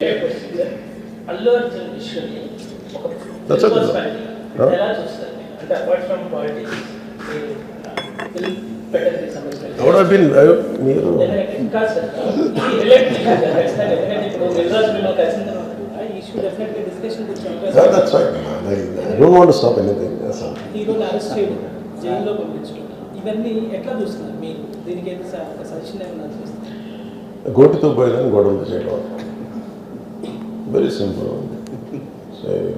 మీరు? బిన్. హీరోని అరెస్ట్ చేయడం జైల్లో పంపించడం ఇవన్నీ ఎట్లా చూస్తున్నారు దీనికి సజెషన్ ఏమైనా చూస్తారు గోటితో పోయేదాన్ని గొడవలు చేయడం very simple. Say,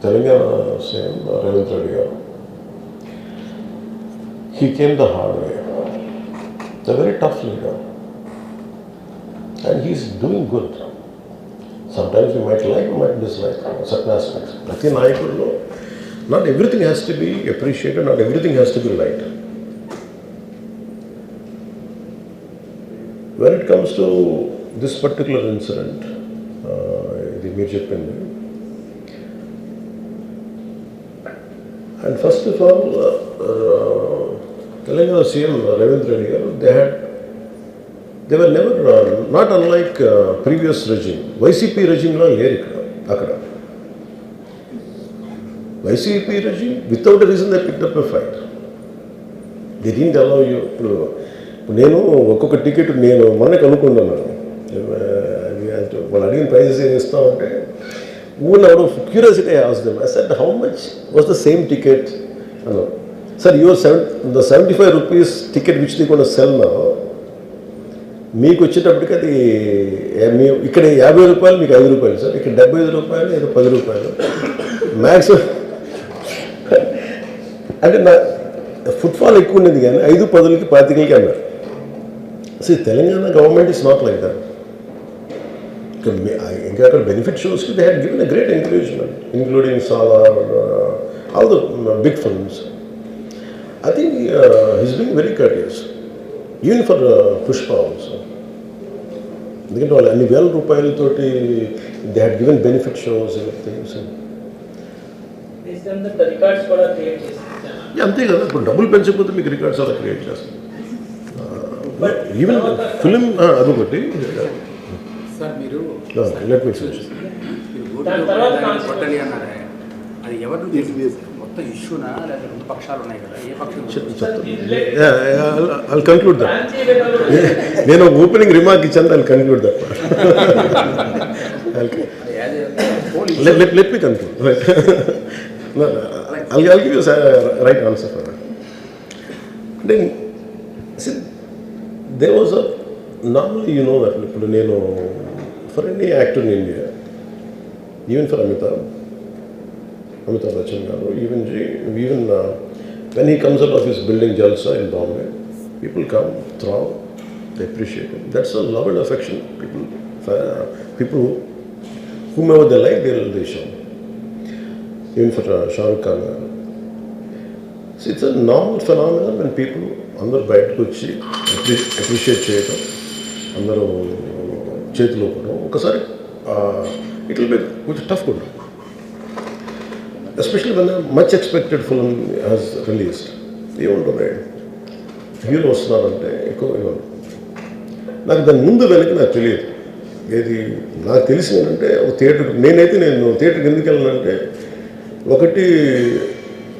Telangana, same, Revit Reddy He came the hard way. The very tough leader. And he's doing good. Sometimes you might like, you might dislike certain aspects. could know. not everything has to be appreciated, not everything has to be liked. When it comes to this particular incident, మీరు చెప్పింది and first of all Telangana CM Revanth Reddy garu they had they were never not unlike previous regime YCP రెజిమ్లో లేరు ఇక్కడ అక్కడ. YCP regime without reason they pick up a fight they didn't allow you ఇప్పుడు నేను ఒక్కొక్క ticket నేను మొన్న అనుకున్నాను. వాళ్ళు అడిగిన ప్రైజెస్ ఏం ఇస్తామంటే ఊళ్ళో curiosity has them I said how much was the same ticket అన్నారు. Sir your seven the seventy five rupees ticket which the కూడా సెల్ నా మీకు వచ్చేటప్పటికి అది మీ ఇక్కడ యాభై రూపాయలు మీకు ఐదు రూపాయలు సార్ ఇక్కడ డెబ్బై ఐదు రూపాయలు ఏదో పది రూపాయలు. మ్యాక్సిమం అంటే నా ఫుట్ఫాల్ ఎక్కువ ఉండేది కానీ ఐదు పదులకి పాతికలకి అన్నారు. So Telangana government is not like that ఇంకా అక్కడ benefit షోస్కి they had given a great encouragement including Salaar all the big films I think his being very curious even for Pushpa also ఎందుకంటే వాళ్ళు అన్ని వేల రూపాయలతోటి they had given benefit shows things అంతే కదా ఇప్పుడు డబ్బులు పెంచకపోతే మీకు రికార్డ్స్ అలా క్రియేట్ చేస్తాం ఈవెన్ ఫిలిం అదొకటి సార్ మీరు లెట్ మీ మీరు ఓటు దాని తర్వాత దాన్ని కాన్సెప్ట్ కొట్టండి అన్నారే. అది ఎవరు చేసింది? మొత్తం ఇష్యూనా లేదా రెండు పక్షాలు ఉన్నాయి కదా. ఏ పక్షం? ఐ కన్క్లూడ్ దట్ నేను ఓపెనింగ్ రిమార్క్ ఇచ్చాను I conclude that answer for that. Then, see, there was a, normally you know that, ఇప్పుడు నేను for any act in India even for Amitabh Amitabh Bachchan garu even even when he comes up of his building Jalsa in Bombay people come throw the appreciate that's a love and affection people people whom ever the like there దేశం even for Shahrukh Khan garu. It's a normal phenomenal and people అందరు బయటకు వచ్చి అప్రి appreciate చేయటం అందరూ చేతిలో కూడా ఒకసారి it will be కొంచెం టఫ్ కూడా especially one much expected film has released ఏముంటుంది హీరో వస్తున్నారంటే ఎక్కువ ఇవ్వను. నాకు దాని ముందు వెనక నాకు తెలియదు. ఏది నాకు తెలిసింది ఏంటంటే ఒక థియేటర్ నేనైతే నేను థియేటర్కి ఎందుకు వెళ్ళానంటే ఒకటి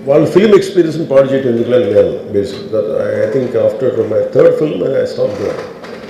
వాళ్ళ ఫిల్మ్ ఎక్స్పీరియన్స్ని పాడు చేయటం ఎందుకు నేను basic I think after my third film I stop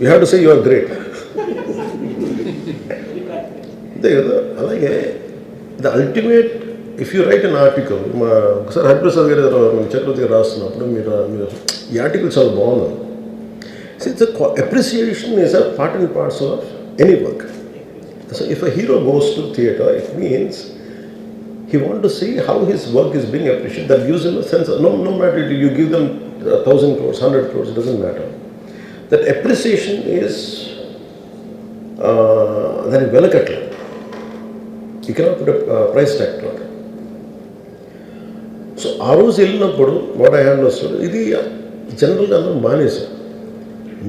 you have to say you are great అంతే కదా అలాగే the ultimate if you write an article మా ఒకసారి హరిప్రసాద్ గారు చక్రవర్తి గారు రాస్తున్నప్పుడు మీరు మీరు ఈ ఆర్టికల్ చాలా బాగుంది it's appreciation is a part and parts of any work so if a hero goes to theatre it means he want to see how his work is being appreciated. That gives him a sense. Of, no, no matter you give them a thousand crores, hundred crores, it doesn't matter. That appreciation is దానికి వెలకట్లేదు ఇక్కడ price tag so ఆ రోజు వెళ్ళినప్పుడు what I hand వస్తాడు ఇది జనరల్గా అందరం మానేశాం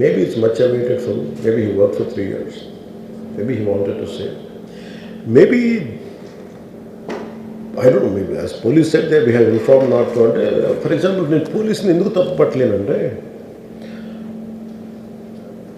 maybe it's much awaited for maybe he work for three years maybe he wanted to save maybe I don't maybe as police set they we have inform not అంటే for example నేను పోలీస్ని ఎందుకు తప్పు పట్టలేనంటే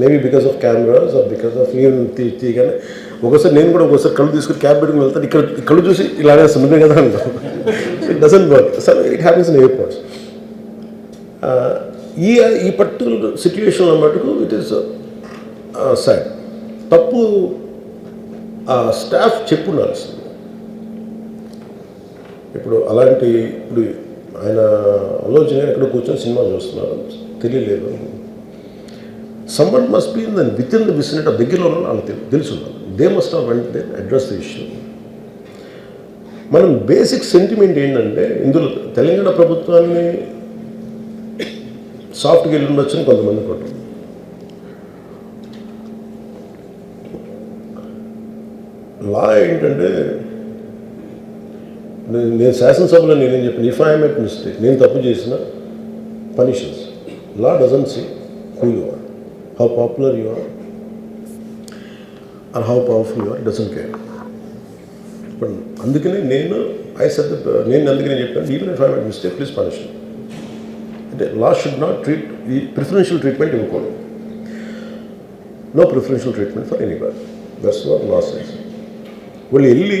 Maybe because of cameras or because of even తీయగానే ఒకసారి నేను కూడా ఒకసారి కళ్ళు తీసుకుని క్యాబ్ పెట్టుకుని వెళ్తాను ఇక్కడ కళ్ళు చూసి ఇలానే సున్నదే కదా అంటాను it doesn't work some it happens in airports ఈ ఈ పర్టికులర్ సిచ్యువేషన్లో మటుకు ఇట్ ఈస్ సాడ్ తప్పు ఆ స్టాఫ్ చెప్పు ఉండాల్సింది ఇప్పుడు అలాంటి ఇప్పుడు ఆయన ఆలోచన ఎక్కడ కూర్చొని సినిమా చూస్తున్నారు. తెలియలేదు. Someone must be in with in the vicinity ఆ దగ్గరలో ఉన్న వాళ్ళకి తెలుసు they must have went they address the issue మనం బేసిక్ సెంటిమెంట్ ఏంటంటే ఇందులో తెలంగాణ ప్రభుత్వాన్ని సాఫ్ట్గా వెళ్ళి ఉండొచ్చని కొంతమంది అనుకుంటారు లా ఏంటంటే నేను నేను శాసనసభలో నేనేం చెప్పాను ఇఫ్ ఐఎమ్ ఎట్ మిస్టేక్ నేను తప్పు చేసిన punishments law doesn't see who you are how popular you are are how powerful you are doesn't care ఇప్పుడు అందుకనే నేను ఐ సెట్ నేను అందుకనే చెప్పాను even if I mistake please punish అంటే లా షుడ్ నాట్ ట్రీట్ ఈ ప్రిఫరెన్షియల్ ట్రీట్మెంట్ ఇవ్వకూడదు. No preferential treatment for any bar that's what law sense వాళ్ళు వెళ్ళి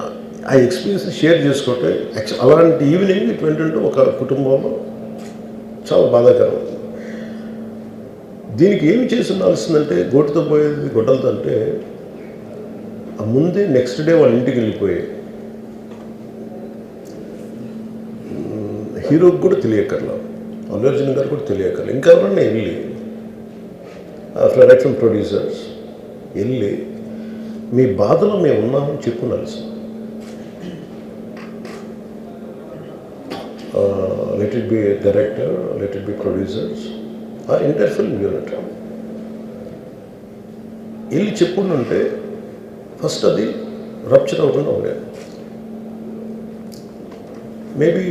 ఆ ఎక్స్పీరియన్స్ షేర్ చేసుకుంటే అలాంటి ఈవినింగ్ ఇటువంటి ఏంటంటే ఒక కుటుంబంలో చాలా బాధాకరం దీనికి ఏమి చేసి ఉండాల్సిందంటే గోటుతో పోయేది గొడ్డలతో అంటే ఆ ముందే నెక్స్ట్ డే వాళ్ళ ఇంటికి వెళ్ళిపోయి హీరోకి కూడా తెలియకర్లా అల్లు అర్జున్ గారు కూడా తెలియకర్లా ఇంకా ఎవరన్నా వెళ్ళి ప్రొడక్షన్ ప్రొడ్యూసర్స్ వెళ్ళి మీ బాధలో మేము ఉన్నామని చెప్పుకోవాల్సి let it be director let it be producers ఆ ఇంటర్ ఫిల్మ్ యూనిట్ వెళ్ళి చెప్పుంటే ఫస్ట్ అది రప్చర్ అవ్వకుండా ఉండేది మేబీ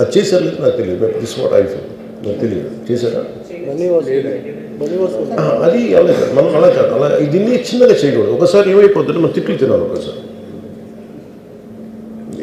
అది చేశారు లేదు నాకు తెలియదు దిస్ వాట్ ఐ ఫీల్ నాకు తెలియదు. చేశారా? అది అలా కాదు మనం అలా కాదు. అలా దీన్ని చిన్నగా చేయకూడదు. ఒకసారి ఏమైపోతుంటే మనం తిట్లు తినాలి ఒకసారి.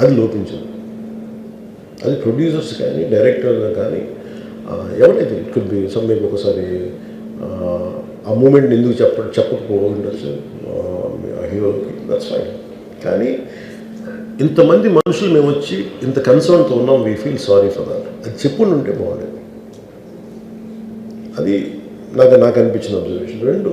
అది లోపించింది. అది ప్రొడ్యూసర్స్ కానీ డైరెక్టర్ కానీ ఎవరైతే it could be some maybe ఒకసారి ఆ, మూమెంట్ని మూమెంట్ ఎందుకు చెప్ప చెప్పకపోవచ్చు హీరోకి దట్స్ ఫైన్ కానీ ఇంతమంది మనుషులు మేము వచ్చి ఇంత కన్సర్న్తో ఉన్నాం we feel sorry for that అది చెప్పుండి ఉంటే బాగుండేది. అది నాకు నాకు అనిపించిన అబ్జర్వేషన్ రెండు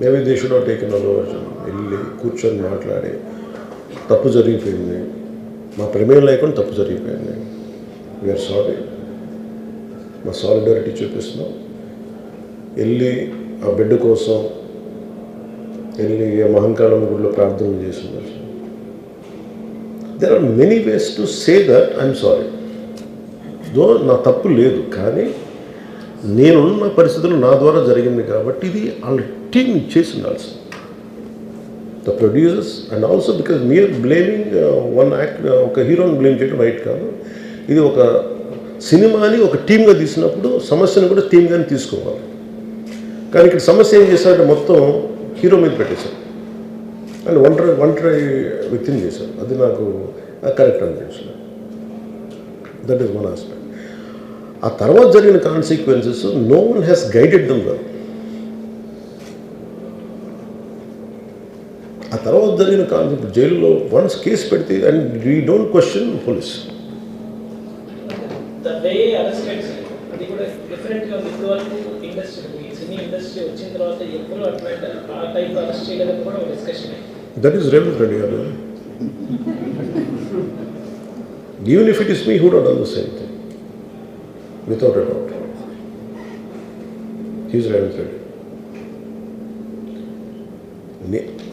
Maybe they should not taken వెళ్ళి కూర్చొని మాట్లాడి తప్పు జరిగిపోయింది. మా ప్రమేయం లేకుండా తప్పు జరిగిపోయింది. వీఆర్ సారీ మా సాలిడారిటీ చూపిస్తున్నాం. వెళ్ళి ఆ బిడ్డ కోసం వెళ్ళి ఆ మహంకాళం గుడిలో ప్రార్థన చేస్తున్నారు there are many ways to say that I'm sorry though నా తప్పు లేదు కానీ నేనున్న పరిస్థితులు నా ద్వారా జరిగింది కాబట్టి ఇది వాళ్ళ టీం చేసి ఉండాల్సి the producers and also because మీరు బ్లేమింగ్ వన్ యాక్ట్ ఒక హీరోని బ్లేమ్ చేయడం రైట్ కాదు. ఇది ఒక సినిమాని ఒక టీమ్గా తీసినప్పుడు సమస్యను కూడా టీమ్గానే తీసుకోవాలి. కానీ ఇక్కడ సమస్య ఏం చేశారంటే మొత్తం హీరో మీద పెట్టేశారు. అండ్ ఒంటరి ఒంటరి వ్యక్తిని చేశారు. అది నాకు కరెక్ట్ అనిపించలేదు దట్ ఈస్ వన్ ఆస్పెక్ట్ ఆ తర్వాత జరిగిన consequences no one has guided them well ఆ తర్వాత జరిగిన కాన్సెప్ట్ జైలులో వన్స్ కేసు పెడితే and we don't question police the way arrested అది కూడా డిఫరెంట్గా ఉంది ఇప్పుడు వరకు ఇండస్ట్రీ ఈ సినీ ఇండస్ట్రీ వచ్చిన తర్వాత ఎప్పుడు అట్లాంటి ఆ టైప్ అరెస్ట్ చేయలేదని కూడా ఒక discussion that is Revanth Reddy garu even if it is me who had done the same thing without a doubt he's Revanth Reddy నే-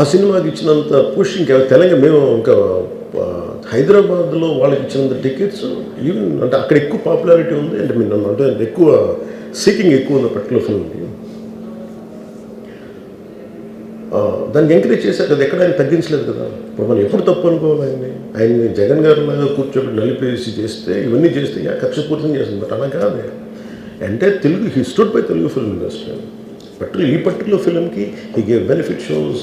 ఆ సినిమాకి ఇచ్చినంత పుష్ ఇంకా తెలంగాణ మేము ఇంకా హైదరాబాద్లో వాళ్ళకి ఇచ్చినంత టికెట్స్ ఈవెన్ అంటే అక్కడ ఎక్కువ పాపులారిటీ ఉంది. అంటే మీరు నన్ను అంటే ఎక్కువ సీకింగ్ ఎక్కువ ఉంది పర్టికులర్ ఫిల్మ్కి దాన్ని ఎంకరేజ్ చేశారు కదా ఎక్కడ ఆయన తగ్గించలేదు కదా. ఇప్పుడు మనం ఎప్పుడు తప్పు అనుకోవాలి ఆయన్ని? ఆయన్ని జగన్ గారు లాగా కూర్చోబెట్టి నలిపేసి చేస్తే ఇవన్నీ చేస్తే కక్ష కక్షపూర్తం చేస్తుంది. బట్ అలా కాదు. అంటే Telugu hosted by Telugu film industry particular ఈ పర్టికులర్ ఫిల్మ్కి హీ గేవ్ బెనిఫిట్ షోస్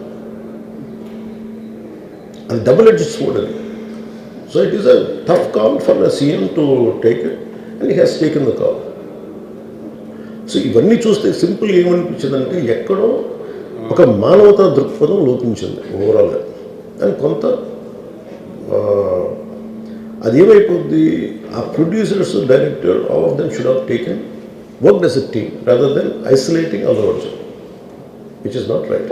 అది డబుల్ ఎడ్జ్ స్వోర్డ్ అది. So it is a tough call for the CM to take it and he has taken the call so ఇవన్నీ చూస్తే simple ఏమనిపించిందంటే ఎక్కడో ఒక మానవతా దృక్పథం లోపించింది ఓవరాల్గా అని కొంత అదేమైపోద్ది అది ఏమైపోద్ది? ఆ producers director all of them should have taken work as a team rather than isolating other words which is not right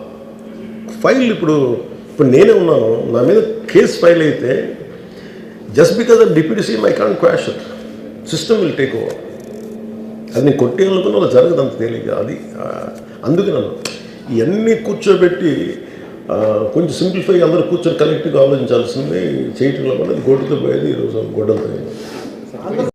file ఇప్పుడు ఇప్పుడు నేనే ఉన్నాను నా మీద కేసు ఫైల్ అయితే just because of deputy CM I can quash system will take over అది నేను కొట్టేయాలనుకున్న అలా జరగదు అంత తేలిక. అది అందుకే నన్ను ఇవన్నీ కూర్చోబెట్టి కొంచెం సింప్లిఫై అందరూ కూర్చొని కలెక్టివ్గా ఆలోచించాల్సింది చేయటంలో కూడా అది పోయేది ఈరోజు గొడ్డలతో